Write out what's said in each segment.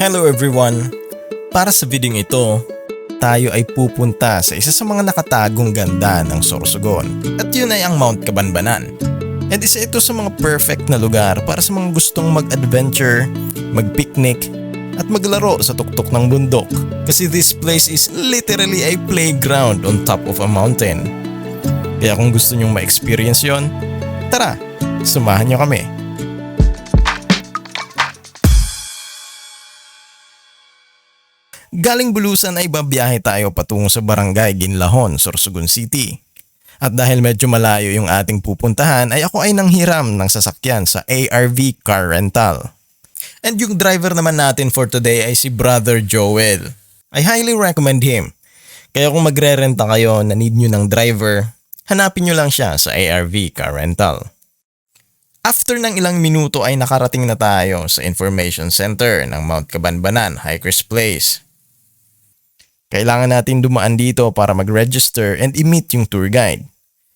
Hello everyone! Para sa video ito, tayo ay pupunta sa isa sa mga nakatagong ganda ng Sorsogon at yun ay ang Mount Kabanbanan. At isa ito sa mga perfect na lugar para sa mga gustong mag-adventure, mag-picnic, at maglaro sa tuktok ng bundok kasi this place is literally a playground on top of a mountain. Kaya kung gusto nyong ma-experience yon, tara, samahan nyo kami. Galing Bulusan ay babiyahe tayo patungo sa barangay Ginlahon, Sorsogon City. At dahil medyo malayo yung ating pupuntahan ay ako ay nanghiram ng sasakyan sa ARV Car Rental. And yung driver naman natin for today ay si Brother Joel. I highly recommend him. Kaya kung magre-renta kayo na need nyo ng driver, hanapin nyo lang siya sa ARV Car Rental. After ng ilang minuto ay nakarating na tayo sa Information Center ng Mount Cabanbanan Hikers Place. Kailangan natin dumaan dito para mag-register and i-meet yung tour guide.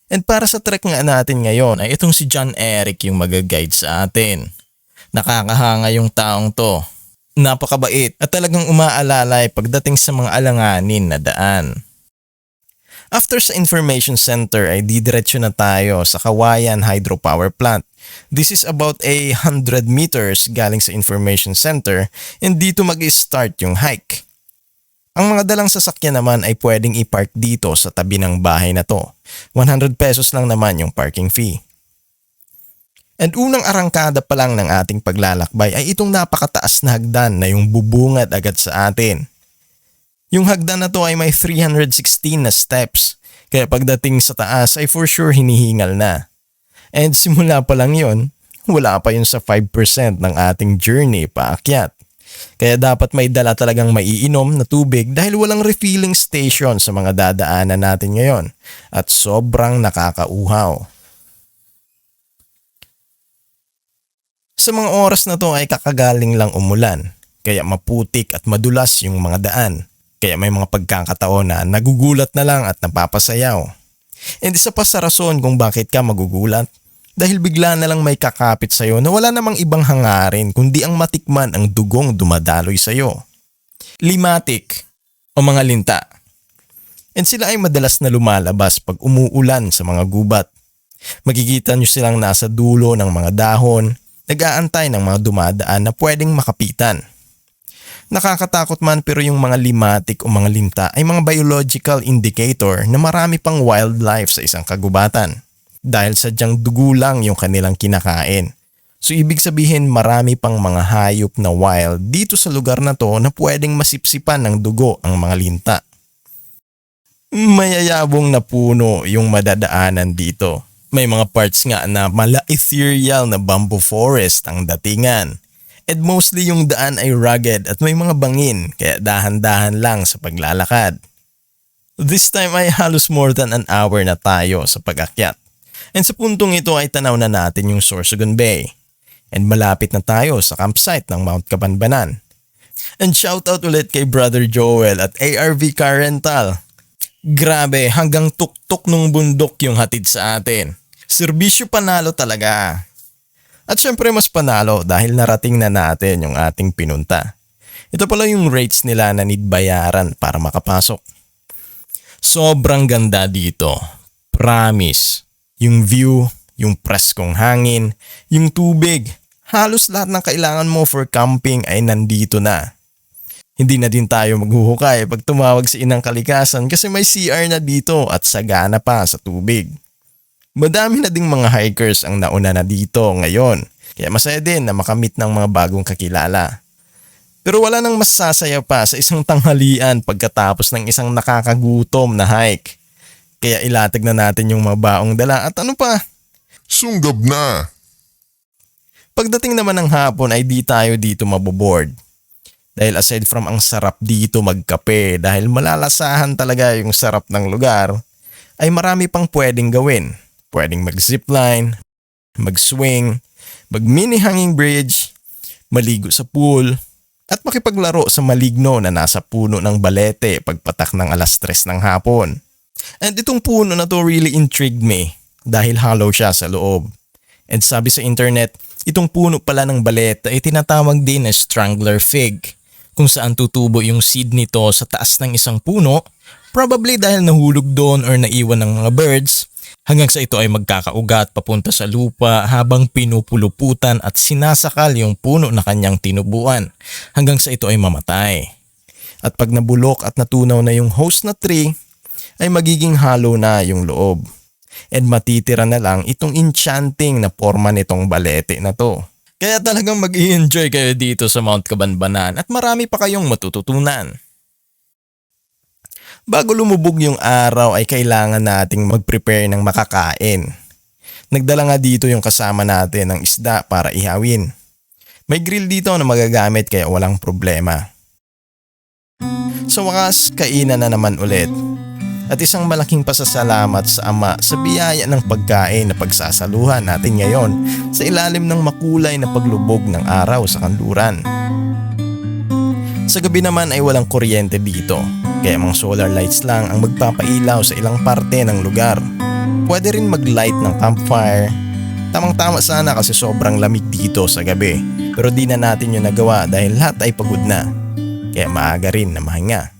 And para sa trek nga natin ngayon ay itong si John Eric yung mag-guide sa atin. Nakakahanga yung taong to. Napakabait at talagang umaalalay pagdating sa mga alanganin na daan. After sa information center ay didiretso na tayo sa Kawayan Hydropower Plant. This is about a 100 meters galing sa information center and dito mag-start yung hike. Ang mga dalang sasakyan naman ay pwedeng i-park dito sa tabi ng bahay na to. 100 pesos lang naman yung parking fee. And unang arangkada pa lang ng ating paglalakbay ay itong napakataas na hagdan na yung bubungad agad sa atin. Yung hagdan na to ay may 316 na steps, kaya pagdating sa taas ay for sure hinihingal na. And simula pa lang yon, wala pa yun sa 5% ng ating journey paakyat. Kaya dapat may dala talagang maiinom na tubig dahil walang refilling station sa mga dadaanan natin ngayon at sobrang nakakauhaw. Sa mga oras na to ay kakagaling lang umulan, kaya maputik at madulas yung mga daan. Kaya may mga pagkakataon na nagugulat na lang at napapasayaw. And isa pa sa rason kung bakit ka magugulat, dahil bigla na lang may kakapit sa'yo na wala namang ibang hangarin kundi ang matikman ang dugong dumadaloy sa'yo. Limatic o mga linta. And sila ay madalas na lumalabas pag umuulan sa mga gubat. Magkikita nyo silang nasa dulo ng mga dahon, nag-aantay ng mga dumadaan na pwedeng makapitan. Nakakatakot man pero yung mga limatic o mga linta ay mga biological indicator na marami pang wildlife sa isang kagubatan dahil sadyang dugo lang yung kanilang kinakain. So ibig sabihin marami pang mga hayop na wild dito sa lugar na to na pwedeng masipsipan ng dugo ang mga linta. Mayayabong na puno yung madadaanan dito. May mga parts nga na mala ethereal na bamboo forest ang datingan. And mostly yung daan ay rugged at may mga bangin kaya dahan-dahan lang sa paglalakad. This time ay halos more than an hour na tayo sa pag-akyat. And sa puntong ito ay tanaw na natin yung Sorsogon Bay. And malapit na tayo sa campsite ng Mount Cabanbanan. And shoutout ulit kay Brother Joel at ARV Car Rental. Grabe, hanggang tuktok ng bundok yung hatid sa atin. Serbisyo panalo talaga. At syempre mas panalo dahil narating na natin yung ating pinunta. Ito pala yung rates nila na need bayaran para makapasok. Sobrang ganda dito. Promise yung view, yung preskong hangin, yung tubig. Halos lahat ng kailangan mo for camping ay nandito na. Hindi na din tayo maghuhukay pag tumawag sa inang kalikasan kasi may CR na dito at sagana pa sa tubig. Madami na ding mga hikers ang nauna na dito ngayon kaya masaya din na makamit ng mga bagong kakilala. Pero wala nang mas sasaya pa sa isang tanghalian pagkatapos ng isang nakakagutom na hike. Kaya ilatag na natin yung mga baong dala at ano pa. Sunggab na. Pagdating naman ng hapon ay di tayo dito maboboard. Dahil aside from ang sarap dito magkape dahil malalasahan talaga yung sarap ng lugar, ay marami pang pwedeng gawin. Pwedeng mag-zipline, mag-swing, mag-mini hanging bridge, maligo sa pool, at makipaglaro sa maligno na nasa puno ng balete pagpatak ng alas tres ng hapon. And itong puno na to really intrigued me dahil hollow siya sa loob. And sabi sa internet, itong puno pala ng baleta ay tinatawag din na strangler fig kung saan tutubo yung seed nito sa taas ng isang puno, probably dahil nahulog doon or naiwan ng mga birds, hanggang sa ito ay magkakaugat papunta sa lupa habang pinupuluputan at sinasakal yung puno na kanyang tinubuan hanggang sa ito ay mamatay. At pag nabulok at natunaw na yung host na tree, ay magiging hollow na yung loob. And matitira na lang itong enchanting na forma nitong balete na to. Kaya talagang mag enjoy kayo dito sa Mount Kabanbanan at marami pa kayong matututunan. Bago lumubog yung araw ay kailangan nating mag-prepare ng makakain. Nagdala nga dito yung kasama natin ng isda para ihawin. May grill dito na magagamit kaya walang problema. Sa wakas, kainan na naman ulit. At isang malaking pasasalamat sa Ama sa biyaya ng pagkain na pagsasaluhan natin ngayon sa ilalim ng makulay na paglubog ng araw sa kanluran. Sa gabi naman ay walang kuryente dito, kaya mga solar lights lang ang magpapailaw sa ilang parte ng lugar. Pwede rin mag-light ng campfire. Tamang-tama sana kasi sobrang lamig dito sa gabi, pero di na natin yun nagawa dahil lahat ay pagod na. Kaya maaga rin na mahinga.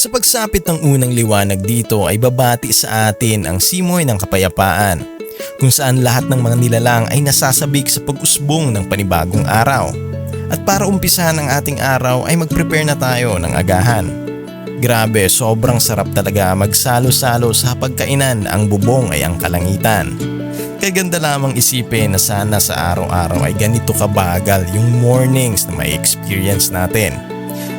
Sa pagsapit ng unang liwanag dito ay babati sa atin ang simoy ng kapayapaan kung saan lahat ng mga nilalang ay nasasabik sa pag-usbong ng panibagong araw. At para umpisahan ang ating araw ay mag-prepare na tayo ng agahan. Grabe, sobrang sarap talaga magsalo-salo sa pagkainan ang bubong ay ang kalangitan. Kaya ganda lamang isipin na sana sa araw-araw ay ganito kabagal yung mornings na may experience natin.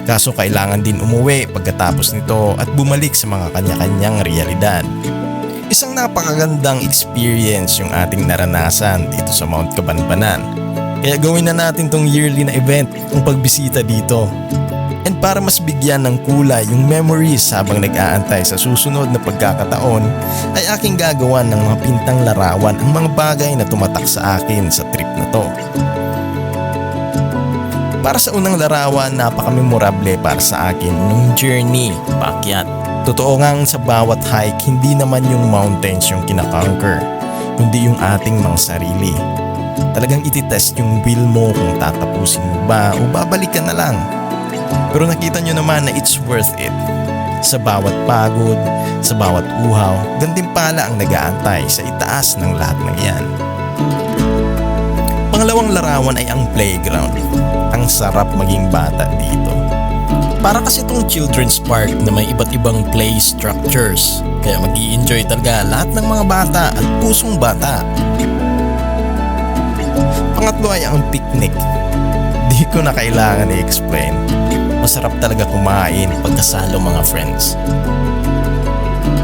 Kaso kailangan din umuwi pagkatapos nito at bumalik sa mga kanya-kanyang realidad. Isang napakagandang experience yung ating naranasan dito sa Mount Kabanbanan. Kaya gawin na natin tong yearly na event ng pagbisita dito. And para mas bigyan ng kulay yung memories habang nag-aantay sa susunod na pagkakataon, ay aking gagawan ng mga pintang larawan ang mga bagay na tumatak sa akin sa trip na to. Para sa unang larawan, napaka-memorable para sa akin nung journey, pakyat. Totoo ngang sa bawat hike, hindi naman yung mountains yung kinakonquer, kundi yung ating mga sarili. Talagang ititest yung will mo kung tatapusin mo ba o babalik ka na lang. Pero nakita nyo naman na it's worth it. Sa bawat pagod, sa bawat uhaw, gantimpala ang nag-aantay sa itaas ng lahat ng yan. Pangalawang larawan ay ang playground. Sarap maging bata dito. Para kasi itong children's park na may iba't ibang play structures. Kaya mag enjoy talaga lahat ng mga bata at pusong bata. Pangatlo ay ang picnic. Di ko na kailangan i-explain. Masarap talaga kumain pagkasalo mga friends.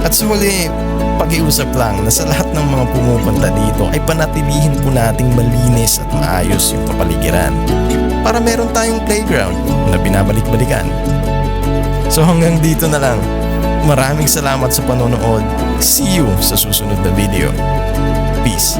At sa huli, pakiusap lang na sa lahat ng mga pumupunta dito ay panatilihin po nating malinis at maayos yung kapaligiran para meron tayong playground na binabalik-balikan. So hanggang dito na lang. Maraming salamat sa panonood. See you sa susunod na video. Peace.